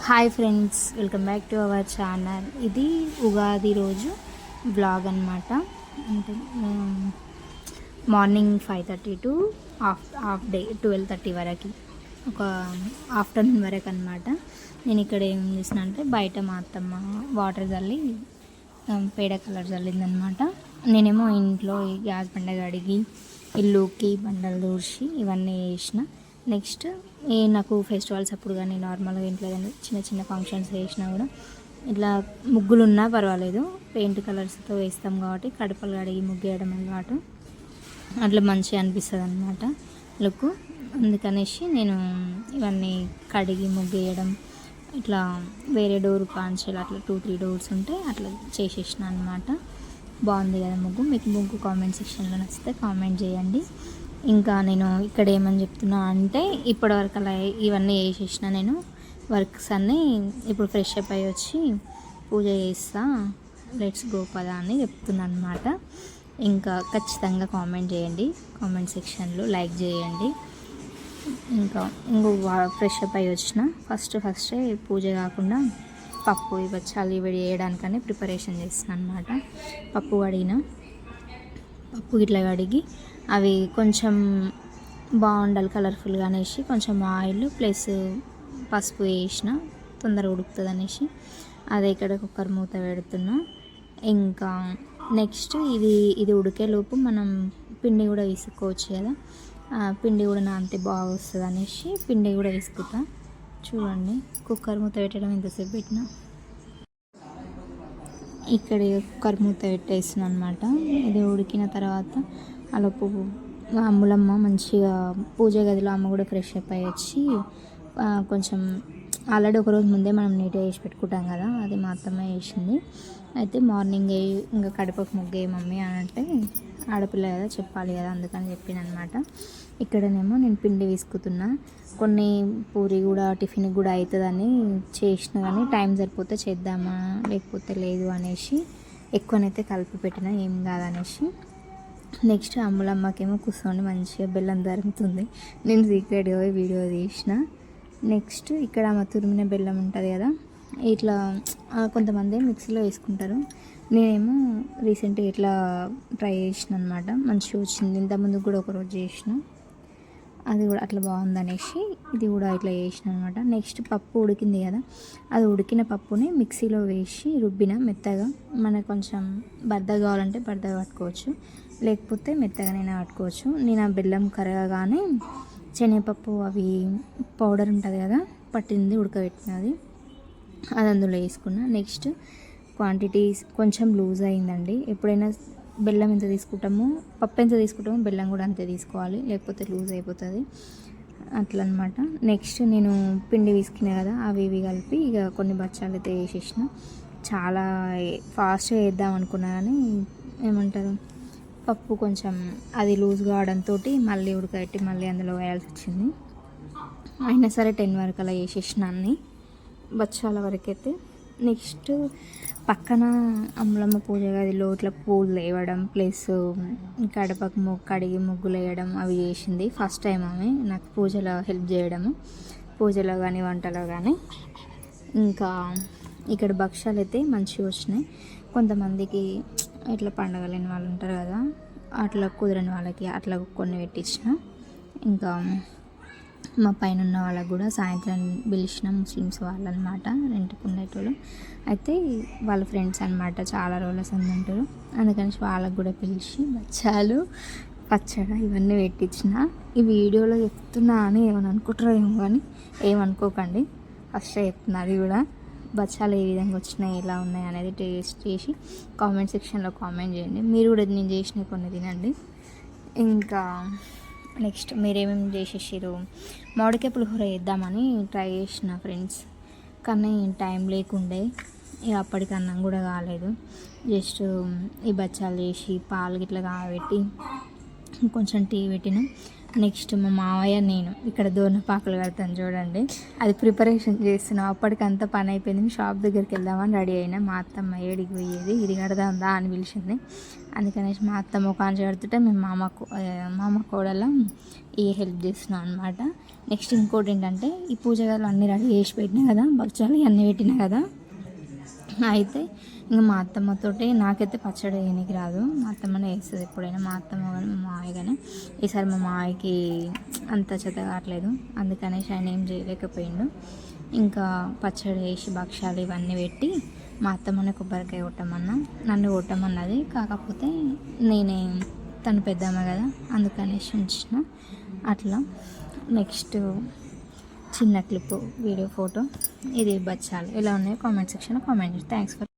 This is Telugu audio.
Hi friends welcome back to our channel ఇది ఉగాది రోజు బ్లాగ్ అనమాట అంటే morning five thirty to half half day twelve thirty వరకు ఒక ఆఫ్టర్నూన్ వరకు అనమాట నేను ఇక్కడ ఏం చేసిన అంటే బయట మా అత్తమ్మ వాటర్ చల్లి um, పేడ కలర్ చల్లిందనమాట నేనేమో ఇంట్లో గ్యాస్ బండ కడిగి ఇల్లుకి బండలు దూర్చి ఇవన్నీ చేసిన నెక్స్ట్ ఏ నాకు ఫెస్టివల్స్ అప్పుడు కానీ నార్మల్గా ఇంట్లో కానీ చిన్న చిన్న ఫంక్షన్స్ వేసినా కూడా ఇట్లా ముగ్గులు ఉన్నా పర్వాలేదు. పెయింట్ కలర్స్తో వేస్తాం కాబట్టి కడపలు కడిగి ముగ్గు వేయడం అలవాటు అట్లా మంచిగా అనిపిస్తుంది అనమాట లుక్. అందుకనేసి నేను ఇవన్నీ కడిగి ముగ్గు వేయడం ఇట్లా వేరే డోర్ కాంచెలు అట్లా టూ త్రీ డోర్స్ ఉంటే అట్లా చేసేసిన అనమాట బాగుంది కదా ముగ్గు. మీకు ముగ్గు కామెంట్ సెక్షన్లో నచ్చితే కామెంట్ చేయండి. ఇంకా నేను ఇక్కడ ఏమని చెప్తున్నా అంటే ఇప్పటివరకు అలా ఇవన్నీ వేసేసిన నేను. వర్క్స్ అన్నీ ఇప్పుడు ఫ్రెష్ అప్ అయ్యి వచ్చి పూజ చేస్తా. లెట్స్ గో పదా అని చెప్తున్నాను అనమాట ఇంకా ఖచ్చితంగా కామెంట్ చేయండి. కామెంట్ సెక్షన్లో లైక్ చేయండి. ఇంకా ఇంకో ఫ్రెష్ అప్ అయ్యి వచ్చిన. ఫస్ట్ ఫస్టే పూజ కాకుండా పప్పు ఇవ్వచ్చాలి ఇవి చేయడానికనే ప్రిపరేషన్ చేస్తున్నాను అనమాట పప్పు కడిగిన. పప్పు ఇట్లా కడిగి అవి కొంచెం బాగుండాలి కలర్ఫుల్గా అనేసి కొంచెం ఆయిల్ ప్లస్ పసుపు వేసిన తొందరగా ఉడుకుతుంది అనేసి అదే ఇక్కడ కుక్కర్ మూత పెడుతున్నా. ఇంకా నెక్స్ట్ ఇది ఇది ఉడికేలోపు మనం పిండి కూడా వేసుకోవచ్చు కదా. ఆ పిండి కూడా నానితే బాగా వస్తుంది అనేసి పిండి కూడా వేసుకుంటా. చూడండి కుక్కర్ మూత పెట్టడం ఎంతసేపు పెట్టినా. ఇక్కడ కుక్కర్ మూత పెట్టేసిన అనమాట ఇది ఉడికిన తర్వాత అలోపు అమ్ములమ్మ మంచిగా పూజ గదిలో అమ్మ కూడా ఫ్రెష్ అప్ అయ్యి వచ్చి కొంచెం ఆల్రెడీ ఒక రోజు ముందే మనం నీట్గా వేసి పెట్టుకుంటాం కదా అది మా అత్తమ్మ వేసింది అయితే మార్నింగ్ ఇంకా కడపకు ముగ్గే మమ్మీ అని అంటే ఆడపిల్ల కదా చెప్పాలి కదా అందుకని చెప్పాను అనమాట ఇక్కడనేమో నేను పిండి వేసుకుతున్నా. కొన్ని పూరి కూడా టిఫిన్ కూడా అవుతుందని చేసిన కానీ టైం సరిపోతే చేద్దామా లేకపోతే లేదు అనేసి ఎక్కువనైతే కలిపి పెట్టిన ఏం కాదనేసి. నెక్స్ట్ అమ్ములమ్మకేమో కూర్చొని మంచిగా బెల్లం దరుముతుంది నేను సీక్రెట్గా పోయి వీడియో తీసిన. నెక్స్ట్ ఇక్కడ మా తురిమిన బెల్లం ఉంటుంది కదా ఇట్లా కొంతమంది మిక్సీలో వేసుకుంటారు. నేనేమో రీసెంట్గా ఇట్లా ట్రై చేసిన అనమాట మంచిగా వచ్చింది. ఇంతకుముందు కూడా ఒకరోజు చేసిన. అది కూడా అట్లా బాగుందనేసి ఇది కూడా ఇట్లా చేసిన అనమాట నెక్స్ట్ పప్పు ఉడికింది కదా అది ఉడికిన పప్పుని మిక్సీలో వేసి రుబ్బిన మెత్తగా మనకు కొంచెం బద్ద కావాలంటే బద్ద పట్టుకోవచ్చు. లేకపోతే మెత్తగానైనా పట్టుకోవచ్చు. నేను ఆ బెల్లం కరగగానే శనగపప్పు అవి పౌడర్ ఉంటుంది కదా పట్టింది ఉడకబెట్టినది. అది అందులో వేసుకున్నా. నెక్స్ట్ క్వాంటిటీ కొంచెం లూజ్ అయిందండి. ఎప్పుడైనా బెల్లం ఎంత తీసుకుంటామో పప్పు ఎంత తీసుకుంటామో బెల్లం కూడా అంతే తీసుకోవాలి. లేకపోతే లూజ్ అయిపోతుంది. అట్లా అనమాట నెక్స్ట్ నేను పిండి తీసుకున్నా కదా అవి ఇవి కలిపి ఇక కొన్ని బచ్చాలు అయితే వేసేసిన. చాలా ఫాస్ట్గా వేద్దాం అనుకున్నా కానీ ఏమంటారు పప్పు కొంచెం అది లూజ్ కావడంతో మళ్ళీ ఉడకబెట్టి మళ్ళీ అందులో వేయాల్సి వచ్చింది. అయినా సరే టెన్ వరకు అలా వేసేసిన అన్ని. బచ్చాల వరకు అయితే నెక్స్ట్ పక్కన అమ్మలమ్మ పూజ గదిలో ఇట్లా పూలు వేయడం ప్లస్ కడపకు ముగ్గు కడిగి ముగ్గులు వేయడం అవి చేసింది ఫస్ట్ టైం ఆమె. నాకు పూజలో హెల్ప్ చేయడము. పూజలో కానీ వంటలో కానీ ఇంకా ఇక్కడ భక్ష్యాలు అయితే మంచిగా వచ్చినాయి. కొంతమందికి ఇట్లా పండగ లేని వాళ్ళు ఉంటారు కదా అట్లా కుదరని వాళ్ళకి అట్లా కొన్ని పెట్టించిన. ఇంకా మా పైన ఉన్న వాళ్ళకు కూడా సాయంత్రం పిలిచిన ముస్లిమ్స్ వాళ్ళు అనమాట రెంట్కి ఉండేటోళ్ళు. అయితే వాళ్ళ ఫ్రెండ్స్ అనమాట చాలా రోజుల సంది ఉంటారు అందుకని వాళ్ళకు కూడా పిలిచి బచ్చాలు పచ్చడ ఇవన్నీ పెట్టించిన ఈ వీడియోలో చెప్తున్నా అని ఏమని అనుకుంటారో ఏమో కానీ ఏమనుకోకండి. ఫస్ట్ చెప్తున్నా అది కూడా. బచ్చాలు ఏ విధంగా వచ్చినాయి ఎలా ఉన్నాయి అనేది టేస్ట్ చేసి కామెంట్ సెక్షన్లో కామెంట్ చేయండి. మీరు కూడా నేను చేసిన కొన్ని తినండి. ఇంకా నెక్స్ట్ మీరేమేమి చేసేసారు మామిడికాయ పులిహోర వేద్దామని ట్రై చేసిన ఫ్రెండ్స్. కానీ టైం లేకుండే. ఇక అప్పటికి అన్నం కూడా కాలేదు. జస్ట్ ఈ బచ్చాలు చేసి పాలు గిట్లా కాగబెట్టి కొంచెం టీ పెట్టిన. నెక్స్ట్ మా మావయ్య నేను ఇక్కడ దోనపాకులు కడతాను చూడండి. అది ప్రిపరేషన్ చేస్తున్నాం. అప్పటికి అంత పని అయిపోయింది. షాప్ దగ్గరికి వెళ్దామని రెడీ అయినా. మా అత్తమ్మ ఏడికి పోయేది. ఇది కడదాందా అని పిలిచింది. అందుకనేసి మా అత్తమ్మ ఒక ఆంచి మేము మామ కో- మామ కోడల ఈ హెల్ప్ చేస్తున్నాం అనమాట నెక్స్ట్ ఇంకోటి ఏంటంటే ఈ పూజ గదులు అన్నీ రెడీ చేసి పెట్టినా కదా భక్షాలు అన్నీ పెట్టినా కదా. అయితే ఇంకా మా అత్తమ్మతోటి నాకైతే పచ్చడి వేయనికి రాదు. మా అత్తమ్మనే వేస్తుంది ఎప్పుడైనా మా అత్తమ్మ కానీ మా మావయ్య కానీ ఈసారి మా మావయ్యకి అంత చెత్త కావట్లేదు. అందుకనేసి ఆయన ఏం చేయలేకపోయిండు. ఇంకా పచ్చడి వేసి భక్ష్యాలు ఇవన్నీ పెట్టి మా అత్తమ్మని కొబ్బరికాయ కొట్టమన్నా నన్ను కొట్టమన్నది. కాకపోతే నేనే తను పెద్దమ్మ కదా అందుకనేసి ఉంచిన. అట్లా నెక్స్ట్ చిన్న క్లిప్ వీడియో ఫోటో. ఇది బచ్చాలు. ఎలా ఉన్నాయో కామెంట్ సెక్షన్లో కామెంట్ థ్యాంక్స్ ఫర్